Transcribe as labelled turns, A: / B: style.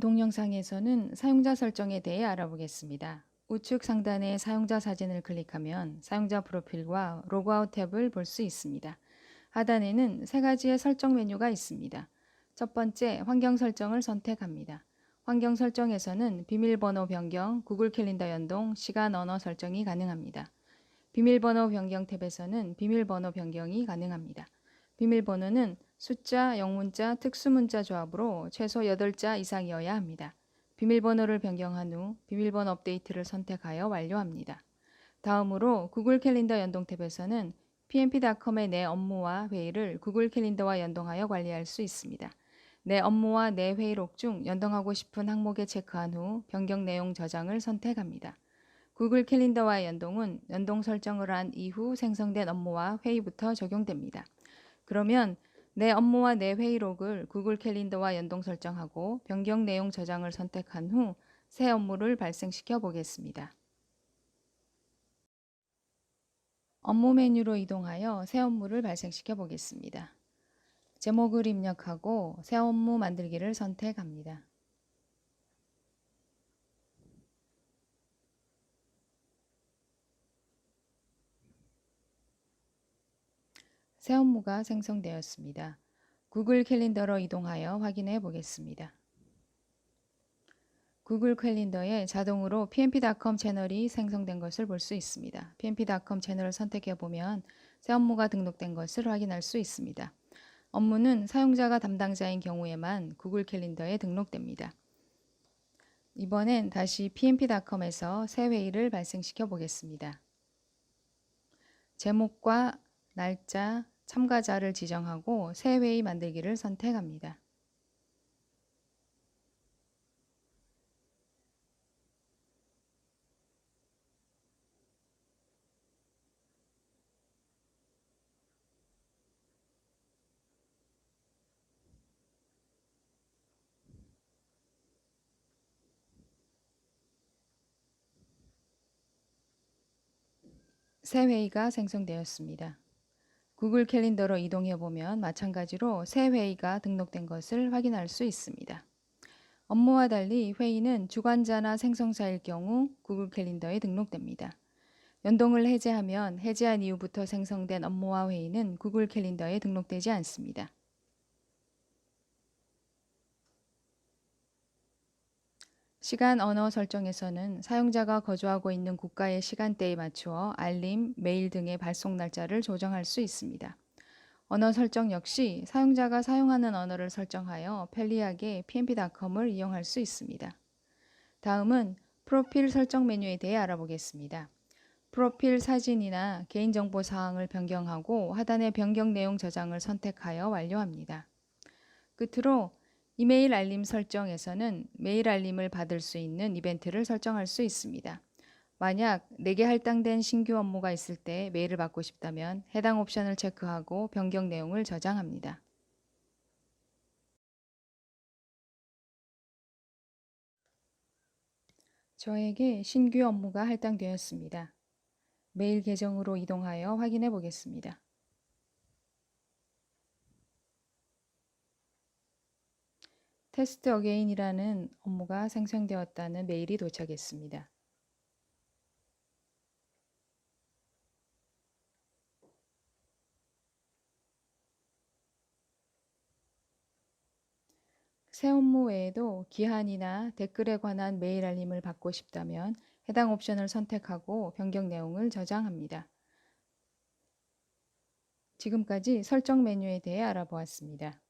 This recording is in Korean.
A: 동영상에서는 사용자 설정에 대해 알아보겠습니다. 우측 상단의 사용자 사진을 클릭하면 사용자 프로필과 로그아웃 탭을 볼 수 있습니다. 하단에는 세 가지의 설정 메뉴가 있습니다. 첫 번째, 환경 설정을 선택합니다. 환경 설정에서는 비밀번호 변경, 구글 캘린더 연동, 시간 언어 설정이 가능합니다. 비밀번호 변경 탭에서는 비밀번호 변경이 가능합니다. 비밀번호는 숫자, 영문자, 특수문자 조합으로 최소 8자 이상이어야 합니다. 비밀번호를 변경한 후 비밀번호 업데이트를 선택하여 완료합니다. 다음으로 구글 캘린더 연동 탭에서는 pmp.com의 내 업무와 회의를 구글 캘린더와 연동하여 관리할 수 있습니다. 내 업무와 내 회의록 중 연동하고 싶은 항목에 체크한 후 변경 내용 저장을 선택합니다. 구글 캘린더와의 연동은 연동 설정을 한 이후 생성된 업무와 회의부터 적용됩니다. 그러면 내 업무와 내 회의록을 구글 캘린더와 연동 설정하고 변경 내용 저장을 선택한 후 새 업무를 발생시켜 보겠습니다. 업무 메뉴로 이동하여 새 업무를 발생시켜 보겠습니다. 제목을 입력하고 새 업무 만들기를 선택합니다. 새 업무가 생성되었습니다. 구글 캘린더로 이동하여 확인해 보겠습니다. 구글 캘린더에 자동으로 pmp.com 채널이 생성된 것을 볼 수 있습니다. pmp.com 채널을 선택해 보면 새 업무가 등록된 것을 확인할 수 있습니다. 업무는 사용자가 담당자인 경우에만 구글 캘린더에 등록됩니다. 이번엔 다시 pmp.com에서 새 회의를 발생시켜 보겠습니다. 제목과 날짜, 참가자를 지정하고 새 회의 만들기를 선택합니다. 새 회의가 생성되었습니다. 구글 캘린더로 이동해 보면 마찬가지로 새 회의가 등록된 것을 확인할 수 있습니다. 업무와 달리 회의는 주관자나 생성자일 경우 구글 캘린더에 등록됩니다. 연동을 해제하면 해제한 이후부터 생성된 업무와 회의는 구글 캘린더에 등록되지 않습니다. 시간 언어 설정에서는 사용자가 거주하고 있는 국가의 시간대에 맞추어 알림, 메일 등의 발송 날짜를 조정할 수 있습니다. 언어 설정 역시 사용자가 사용하는 언어를 설정하여 편리하게 pmp.com을 이용할 수 있습니다. 다음은 프로필 설정 메뉴에 대해 알아보겠습니다. 프로필 사진이나 개인정보 사항을 변경하고 하단의 변경 내용 저장을 선택하여 완료합니다. 끝으로 이메일 알림 설정에서는 메일 알림을 받을 수 있는 이벤트를 설정할 수 있습니다. 만약 내게 할당된 신규 업무가 있을 때 메일을 받고 싶다면 해당 옵션을 체크하고 변경 내용을 저장합니다. 저에게 신규 업무가 할당되었습니다. 메일 계정으로 이동하여 확인해 보겠습니다. 테스트 어게인이라는 업무가 생성되었다는 메일이 도착했습니다. 새 업무 외에도 기한이나 댓글에 관한 메일 알림을 받고 싶다면 해당 옵션을 선택하고 변경 내용을 저장합니다. 지금까지 설정 메뉴에 대해 알아보았습니다.